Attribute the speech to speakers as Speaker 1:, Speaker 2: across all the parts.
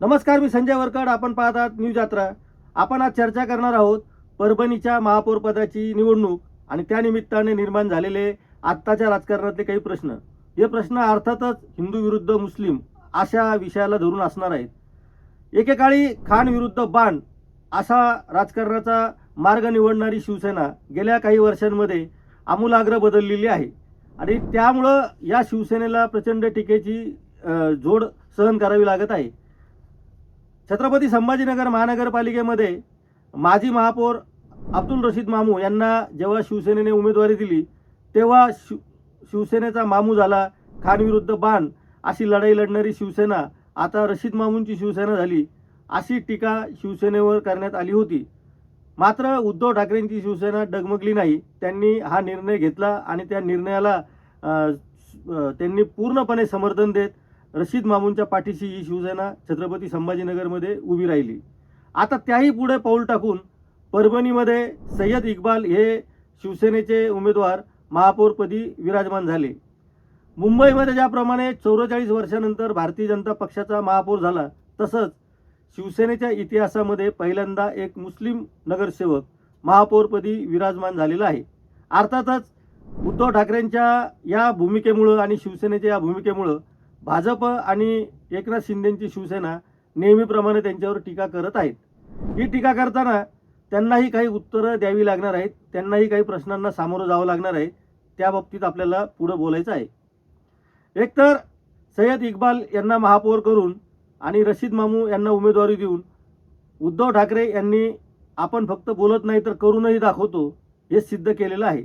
Speaker 1: नमस्कार मी संजय वरकड. आपण पाहत आहात न्यूज यात्रा. आपण आज चर्चा करणार आहोत परभणीच्या महापौरपदाची निवडणूक आणि त्यानिमित्ताने निर्माण झालेले आत्ताच्या राजकारणातले काही प्रश्न. हे प्रश्न अर्थातच हिंदू विरुद्ध मुस्लिम अशा विषयाला धरून असणार आहेत. एकेकाळी खान विरुद्ध बाण असा राजकारणाचा मार्ग निवडणारी शिवसेना गेल्या काही वर्षांमध्ये आमूलाग्र बदललेली आहे. आणि त्यामुळं या शिवसेनेला प्रचंड टीकेची जोड सहन करावी लागत आहे. छत्रपती संभाजीनगर महानगरपालिकेमध्ये माजी महापौर अब्दुल रशीद मामू यांना जेव्हा शिवसेनेने उमेदवारी दिली तेव्हा शिव शिवसेनेचा मामू झाला खानविरुद्ध बाण अशी लढाई लढणारी शिवसेना आता रशीद मामूंची शिवसेना झाली अशी टीका शिवसेनेवर करण्यात आली होती. मात्र उद्धव ठाकरेंची शिवसेना डगमगली नाही त्यांनी हा निर्णय घेतला आणि त्या निर्णयाला त्यांनी पूर्णपणे समर्थन देत रशीद मामूंच्या पाठीशी ही शिवसेना छत्रपती संभाजीनगरमध्ये उभी राहिली. आता त्याही पुढे पाऊल टाकून परभणीमध्ये सय्यद इक्बाल हे शिवसेनेचे उमेदवार महापौरपदी विराजमान झाले. मुंबईमध्ये ज्याप्रमाणे चौवेचाळीस वर्षानंतर भारतीय जनता पक्षाचा महापौर झाला तसंच शिवसेनेच्या इतिहासामध्ये पहिल्यांदा एक मुस्लिम नगरसेवक महापौरपदी विराजमान झालेला आहे. अर्थातच उद्धव ठाकरेंच्या या भूमिकेमुळं आणि शिवसेनेच्या या भूमिकेमुळं भाजप आणि एकनाथ शिंदेंची शिवसेना नेहमीप्रमाणे त्यांच्यावर टीका करत आहेत. ही टीका करताना त्यांनाही काही उत्तरं द्यावी लागणार आहेत त्यांनाही काही प्रश्नांना सामोरं जावं लागणार आहे त्या बाबतीत आपल्याला पुढं बोलायचं आहे. एकतर सय्यद इक्बाल यांना महापौर करून आणि रशीद मामू यांना उमेदवारी देऊन उद्धव ठाकरे यांनी आपण फक्त बोलत नाही तर करूनही दाखवतो हे सिद्ध केलेलं आहे.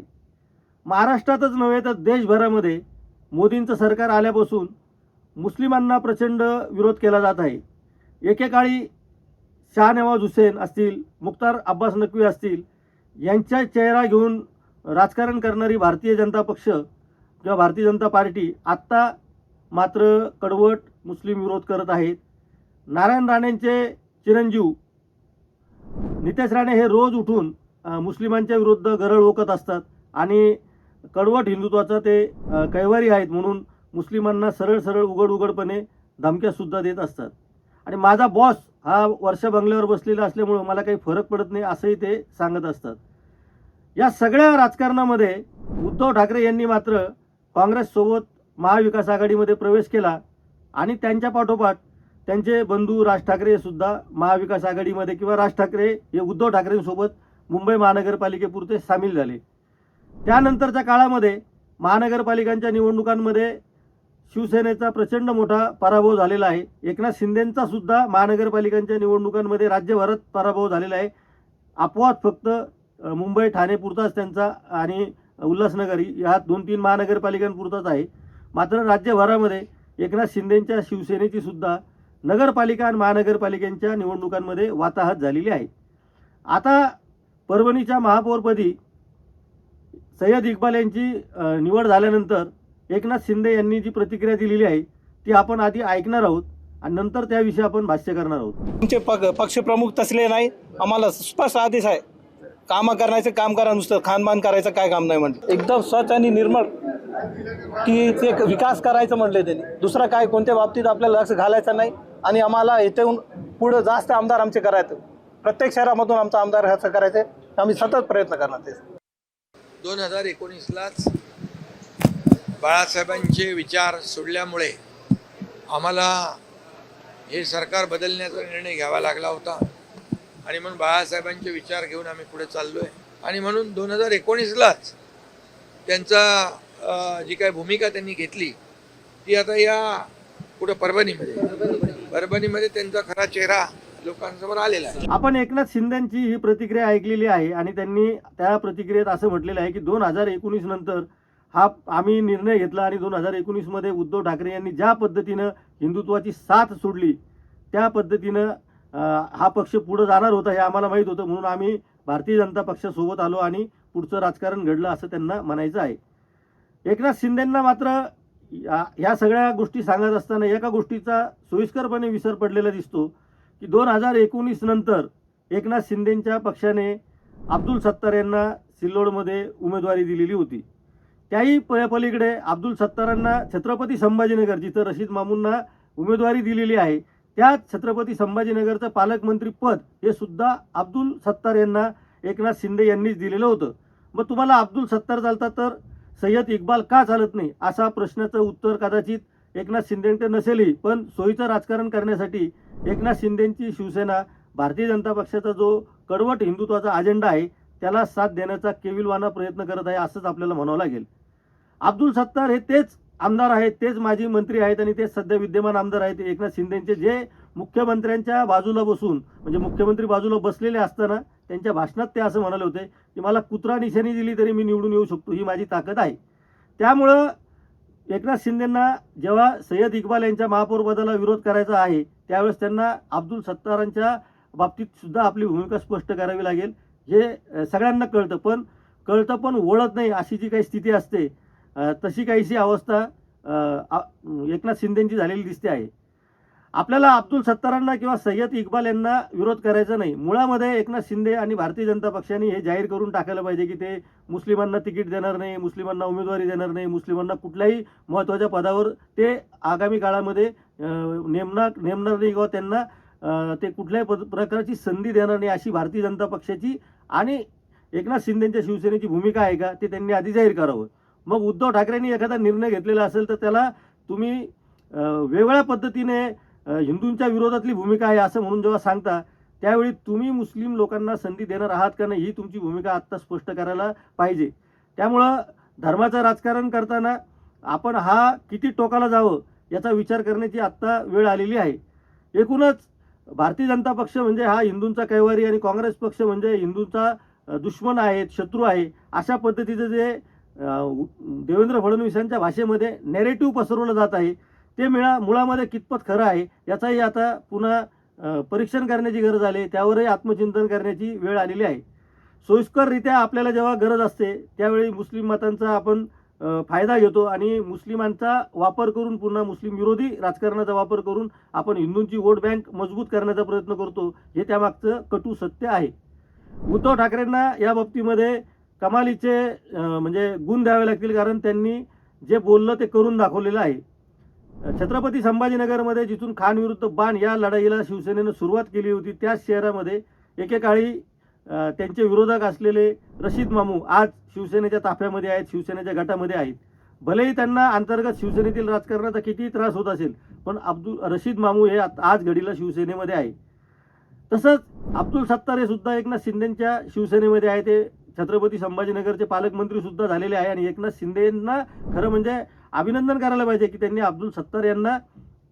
Speaker 1: महाराष्ट्रातच नव्हे तर देशभरामध्ये मोदींचं सरकार आल्यापासून मुस्लिमांना प्रचंड विरोध केला जात आहे. एकेकाळी शाहनवाज हुसेन असतील मुख्तार अब्बास नक्वी असतील यांचा चेहरा घेऊन राजकारण करणारी भारतीय जनता पक्ष किंवा भारतीय जनता पार्टी आत्ता मात्र कडवट मुस्लिम विरोध करत आहेत. नारायण राणेंचे चिरंजीव नितेश राणे हे रोज उठून मुस्लिमांच्या विरुद्ध गरळ ओकत असतात आणि कडवट हिंदुत्वाचं ते कैवारी आहेत म्हणून मुस्लिमांना सरळ सरळ उघड उघडपणे धमक्यासुद्धा देत असतात. आणि माझा बॉस हा वर्षा बंगल्यावर बसलेला असल्यामुळं मला काही फरक पडत नाही असंही ते सांगत असतात. या सगळ्या राजकारणामध्ये उद्धव ठाकरे यांनी मात्र काँग्रेससोबत महाविकास आघाडीमध्ये प्रवेश केला आणि त्यांच्या पाठोपाठ त्यांचे बंधू राज ठाकरे सुद्धा महाविकास आघाडीमध्ये किंवा राज ठाकरे हे उद्धव ठाकरेंसोबत मुंबई महानगरपालिकेपुरते सामील झाले. त्यानंतरच्या काळामध्ये महानगरपालिकांच्या निवडणुकांमध्ये शिवसेनेचा प्रचंड मोठा पराभव झालेला आहे. एकनाथ शिंदेंचा सुद्धा महानगरपालिकांच्या निवडणुकांमध्ये राज्यभरात पराभव झालेला आहे. अपवाद फक्त मुंबई ठाणे पुरताच त्यांचा आणि उल्हासनगर ह्या दोन तीन महानगरपालिकांपुरताच आहे. मात्र राज्यभरामध्ये एकनाथ शिंदेंच्या शिवसेनेची सुद्धा नगरपालिका आणि महानगरपालिकांच्या निवडणुकांमध्ये वाताहत झालेली आहे. आता परभणीच्या महापौरपदी सय्यद इक्बाल यांची निवड झाल्यानंतर एकनाथ शिंदे यांनी जी प्रतिक्रिया दिलेली आहे ती आपण आधी ऐकणार आहोत आणि नंतर त्याविषयी आपण भाष्य करणार आहोत.
Speaker 2: आमचे पक पक्षप्रमुख तसले नाही आम्हाला स्पष्ट आदेश आहे. कामं करण्याचं काम करा नुसतं खानबान करायचं काय काम नाही म्हणलं. एकदम स्वच्छ आणि निर्मळ की ते एक विकास करायचं म्हणले त्यांनी. दुसरं काय कोणत्या बाबतीत आपल्याला लक्ष घालायचं नाही आणि आम्हाला इथून पुढं जास्त आमदार आमचे करायचं. प्रत्येक शहरामधून आमचा आमदार ह्याचं करायचं. आम्ही सतत प्रयत्न करणार ते
Speaker 3: दोन हजार एकोणीसलाच बाळासाहेबांचे विचार सोडल्यामुळे आम्हाला हे सरकार बदलण्याचा निर्णय घ्यावा लागला होता. आणि म्हणून बाळासाहेबांचे विचार घेऊन आम्ही पुढे चाललो आहे आणि म्हणून दोन हजार एकोणीसलाच त्यांचा जी काही भूमिका त्यांनी घेतली ती आता या कुठं परभणीमध्ये. परभणीमध्ये त्यांचा खरा चेहरा लोकांसमोर आलेला आहे.
Speaker 1: आपण एकनाथ शिंदेची ही प्रतिक्रिया ऐकलेली आहे आणि त्यांनी त्या प्रतिक्रियेत असं म्हटलेलं आहे की दोन हजार एकोणीस नंतर हा आम्ही निर्णय घेतला आणि दोन हजार एकोणीसमध्ये उद्धव ठाकरे यांनी ज्या पद्धतीनं हिंदुत्वाची साथ सोडली त्या पद्धतीनं हा पक्ष पुढं जाणार होता हे आम्हाला माहीत होतं. म्हणून आम्ही भारतीय जनता पक्षासोबत आलो आणि पुढचं राजकारण घडलं असं त्यांना म्हणायचं आहे. एकनाथ शिंदेंना मात्र या ह्या सगळ्या गोष्टी सांगत असताना एका गोष्टीचा सोयीस्करपणे विसर पडलेला दिसतो की दोन हजार एकोणीस नंतर एकनाथ शिंदेंच्या पक्षाने अब्दुल सत्तार यांना सिल्लोडमध्ये उमेदवारी दिलेली होती. त्याही पलीकडे अब्दुल सत्तारांना छत्रपती संभाजीनगर जिथं रशीद मामूंना उमेदवारी दिलेली आहे त्याच छत्रपती संभाजीनगरचं पालकमंत्री पद हे सुद्धा अब्दुल सत्तार यांना एकनाथ शिंदे यांनीच दिलेलं होतं. मग तुम्हाला अब्दुल सत्तार चालतात तर सय्यद इक्बाल का चालत नाही? असा प्रश्नाचं उत्तर कदाचित एकनाथ शिंदेंकडे नसेलही पण सोयीचं राजकारण करण्यासाठी एकनाथ शिंदेंची शिवसेना भारतीय जनता पक्षाचा जो कडवट हिंदुत्वाचा अजेंडा आहे त्याला साथ देण्याचा केविलवाना प्रयत्न करत आहे असंच आपल्याला म्हणावं लागेल. अब्दुल सत्तार हे तेच आमदार आहेत तेच माजी मंत्री आहेत आणि तेच सध्या विद्यमान आमदार आहेत एकनाथ शिंदेचे जे मुख्यमंत्र्यांच्या बाजूला बसून म्हणजे मुख्यमंत्री बाजूला बसलेले असताना त्यांच्या भाषणात ते असं म्हणाले होते की मला कुत्रा निशाणी दिली तरी मी निवडून येऊ शकतो ही माझी ताकद आहे. त्यामुळं एकनाथ शिंदेंना जेव्हा सय्यद इक्बाल यांच्या महापौरपदाला विरोध करायचा आहे त्यावेळेस त्यांना अब्दुल सत्तारांच्या बाबतीत सुद्धा आपली भूमिका स्पष्ट करावी लागेल. हे सगळ्यांना कळतं पण कळतं पण ओळख नाही अशी जी काही स्थिती असते तशी काहीशी अवस्था एकनाथ शिंदेंची झालेली दिसते आहे. आपल्याला अब्दुल सत्तारांना किंवा सय्यद इक्बाल यांना विरोध करायचा नाही. मुळामध्ये एकनाथ शिंदे आणि भारतीय जनता पक्षाने हे जाहीर करून टाकायला पाहिजे की ते मुस्लिमांना तिकीट देणार नाही मुस्लिमांना उमेदवारी देणार नाही मुस्लिमांना कुठल्याही महत्त्वाच्या पदावर ते आगामी काळामध्ये अ, नेमणार नेमणार नाही किंवा त्यांना ते कुठल्याही पद प्रकारची संधी देणार नाही अशी भारतीय जनता पक्षाची आणि एकनाथ शिंदेंच्या शिवसेनेची भूमिका आहे का ते त्यांनी आधी जाहीर करावं. मग उद्धव ठाकरेंनी एखादा निर्णय घेतलेला असेल तर त्याला तुम्ही वेगळ्या पद्धतीने हिंदूंच्या विरोधातली भूमिका आहे असं म्हणून जेव्हा सांगता त्यावेळी तुम्ही मुस्लिम लोकांना संधी देणार आहात का नाही ही तुमची भूमिका आत्ता स्पष्ट करायला पाहिजे. त्यामुळं धर्माचं राजकारण करताना आपण हा किती टोकाला जावं याचा विचार करण्याची आत्ता वेळ आलेली आहे. एकूणच भारतीय जनता पक्ष म्हणजे हा हिंदूंचा कैवारी आणि काँग्रेस पक्ष म्हणजे हिंदूंचा दुश्मन आहे शत्रू आहे अशा पद्धतीचं जे देवेंद्र फडणवीसांच्या भाषेमध्ये नेरेटिव्ह पसरवलं जात आहे. ते मिळा मुळामध्ये कितपत खरं आहे याचाही आता पुन्हा परीक्षण करण्याची गरज आली त्यावरही आत्मचिंतन करण्याची वेळ आलेली आहे. सोयीस्कररित्या आपल्याला जेव्हा गरज असते त्यावेळी मुस्लिम मतांचा आपण फायदा घेतो आणि मुस्लिमांचा वापर करून पुन्हा मुस्लिम विरोधी राजकारणाचा वापर करून आपण हिंदूंची वोट बँक मजबूत करण्याचा प्रयत्न करतो हे त्यामागचं कटू सत्य आहे. उद्धव ठाकरेंना या बाबतीमध्ये कमालीचे म्हणजे गुण द्यावे लागतील कारण त्यांनी जे बोललं ते करून दाखवलेलं आहे. छत्रपती संभाजीनगरमध्ये जिथून खान विरुद्ध बाण या लढाईला शिवसेनेनं सुरुवात केली होती त्याच शहरामध्ये एकेकाळी त्यांचे विरोधक असलेले रशीद मामू आज शिवसेनेच्या ताफ्यामध्ये आहेत शिवसेनेच्या गटामध्ये आहेत. भलेही त्यांना अंतर्गत शिवसेनेतील राजकारणाचा कितीही त्रास होत असेल पण अब्दुल रशीद मामू हे आत- आज घडीला शिवसेनेमध्ये आहे. तसंच अब्दुल सत्तार हे सुद्धा एकनाथ शिंदेच्या शिवसेनेमध्ये आहे ते छत्रपती संभाजीनगरचे पालकमंत्री सुद्धा झालेले आहे आणि एकनाथ शिंदेंना खरं म्हणजे अभिनंदन करायला पाहिजे की त्यांनी अब्दुल सत्तार यांना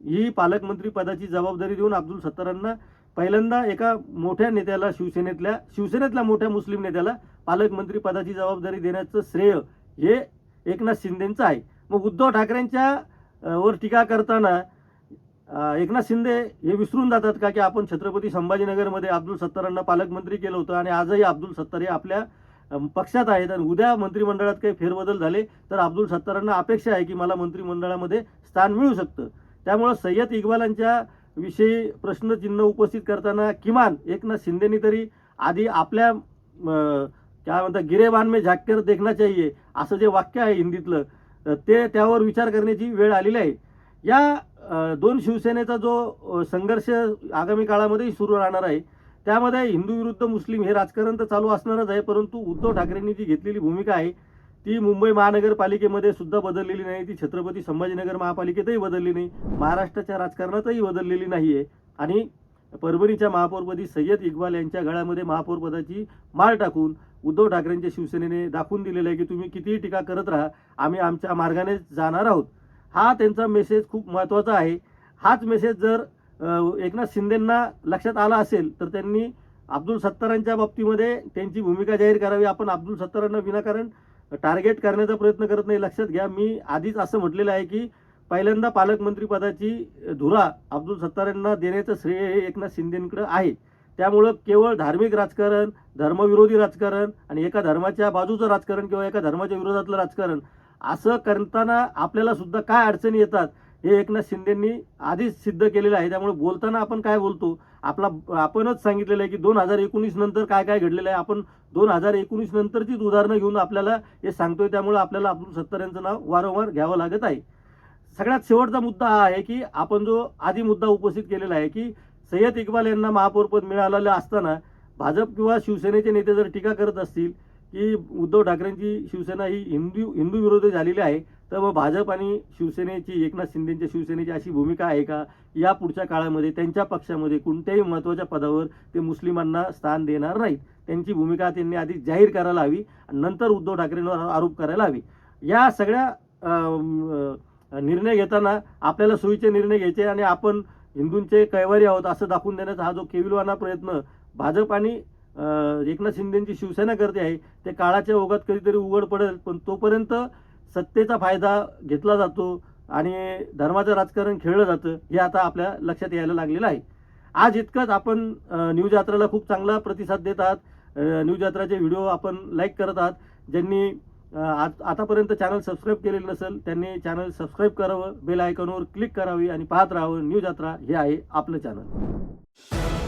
Speaker 1: ही पालकमंत्री पदाची जबाबदारी देऊन अब्दुल सत्तारांना पहिल्यांदा एका मोठ्या नेत्याला शिवसेनेतल्या शिवसेनेतल्या मोठ्या मुस्लिम नेत्याला पालकमंत्री पदाची जबाबदारी देण्याचं श्रेय हे एकनाथ शिंदेंचं आहे. मग उद्धव ठाकरेंच्या वर टीका करताना एकनाथ शिंदे हे विसरून जातात का की आपण छत्रपती संभाजीनगरमध्ये अब्दुल सत्तारांना पालकमंत्री केलं होतं आणि आजही अब्दुल सत्तार हे आपल्या पक्षात आहेत आणि उद्या मंत्रिमंडळात काही फेरबदल झाले तर अब्दुल सत्तारांना अपेक्षा आहे की मला मंत्रिमंडळामध्ये स्थान मिळू शकतं. त्यामुळं सय्यद इक्बालांच्या विषयी प्रश्नचिन्ह उपस्थित करताना किमान एकनाथ शिंदेनी तरी आधी आपल्या काय म्हणतात गिरेबान में झाक्यर देखना चाहिए असं जे वाक्य आहे हिंदीतलं ते त्यावर विचार करण्याची वेळ आलेली आहे. या दोन शिवसेनेचा जो संघर्ष आगामी काळामध्येही सुरू राहणार आहे त्यामध्ये हिंदू विरुद्ध मुस्लिम हे राजकारण तर चालू असणारच आहे परंतु उद्धव ठाकरेंनी जी घेतलेली भूमिका आहे ती मुंबई महानगरपालिकेमध्ये सुद्धा बदललेली नाही ती छत्रपती संभाजीनगर महापालिकेतही बदलली नाही महाराष्ट्राच्या राजकारणातही बदललेली नाही आहे आणि परभणीच्या महापौरपदी सय्यद इक्बाल यांच्या गळ्यामध्ये महापौरपदाची माळ टाकून उद्धव ठाकरेंच्या शिवसेनेने दाखवून दिलेलं आहे की तुम्ही कितीही टीका करत राहा आम्ही आमच्या मार्गाने जाणार आहोत. हा त्यांचा मेसेज खूप महत्त्वाचा आहे. हाच मेसेज जर एकनाथ शिंदेंना लक्षात आला असेल तर त्यांनी अब्दुल सत्तारांच्या बाबतीमध्ये त्यांची भूमिका जाहीर करावी. आपण अब्दुल सत्तारांना विनाकारण टार्गेट करण्याचा प्रयत्न करत नाही. लक्षात घ्या मी आधीच असं म्हटलेलं आहे की पहिल्यांदा पालकमंत्रीपदाची धुरा अब्दुल सत्तारांना देण्याचं श्रेय हे एकनाथ शिंदेंकडं आहे. त्यामुळं केवळ धार्मिक राजकारण धर्मविरोधी राजकारण आणि एका धर्माच्या बाजूचं राजकारण किंवा एका धर्माच्या विरोधातलं राजकारण असं करताना आपल्याला सुद्धा काय अडचणी येतात हे एकनाथ शिंदेंनी आधीच सिद्ध केलेलं आहे. त्यामुळे बोलताना आपण काय बोलतो? आपला आपणच सांगितलेलं आहे की दोन हजार एकोणीस नंतर काय काय घडलेलं आहे. आपण दोन हजार एकोणीस नंतरचीच उदाहरणं घेऊन आपल्याला हे सांगतोय. त्यामुळे आपल्याला अब्दुल सत्तार यांचं नाव वारंवार घ्यावं लागत आहे. सगळ्यात शेवटचा मुद्दा हा आहे की आपण जो आधी मुद्दा उपस्थित केलेला आहे की सय्यद इक्बाल यांना महापौरपद मिळालेलं असताना भाजप किंवा शिवसेनेचे नेते जर टीका करत असतील की उद्धव ठाकरेंची शिवसेना ही हिंदू हिंदू विरोधी झालेली आहे तर मग भाजप आणि शिवसेनेची एकनाथ शिंदेच्या शिवसेनेची अशी भूमिका आहे का? या पुढच्या काळामध्ये त्यांच्या पक्षामध्ये कोणत्याही महत्त्वाच्या पदावर ते मुस्लिमांना स्थान देणार नाहीत. त्यांची भूमिका त्यांनी आधी जाहीर करायला हवी आणि नंतर उद्धव ठाकरेंवर आरोप करायला हवी. या सगळ्या निर्णय घेताना आपल्याला सोयीचे निर्णय घ्यायचे आणि आपण हिंदूंचे कैवारी आहोत असं दाखवून देण्याचा हा जो केविलवाना प्रयत्न भाजप आणि एकनाथ शिंदेची शिवसेना करते आहे. ते काळाच्या ओघात कधीतरी उघड पडेल पण तोपर्यंत सत्तेचा फायदा घेतला जातो आणि धर्माचं राजकारण खेळलं जातं हे आता आपल्या लक्षात यायला लागलेलं आहे. आज इतकंच. आपण न्यूज यात्राला खूप चांगला प्रतिसाद देत आहात. न्यूज यात्राचे व्हिडिओ आपण लाईक करत आहात. ज्यांनी आज आतापर्यंत चॅनल सबस्क्राईब केलेलं नसेल त्यांनी चॅनल सबस्क्राईब करावं बेल आयकॉनवर क्लिक करावी आणि पाहत राहावं. न्यूज यात्रा हे आहे आपलं चॅनल.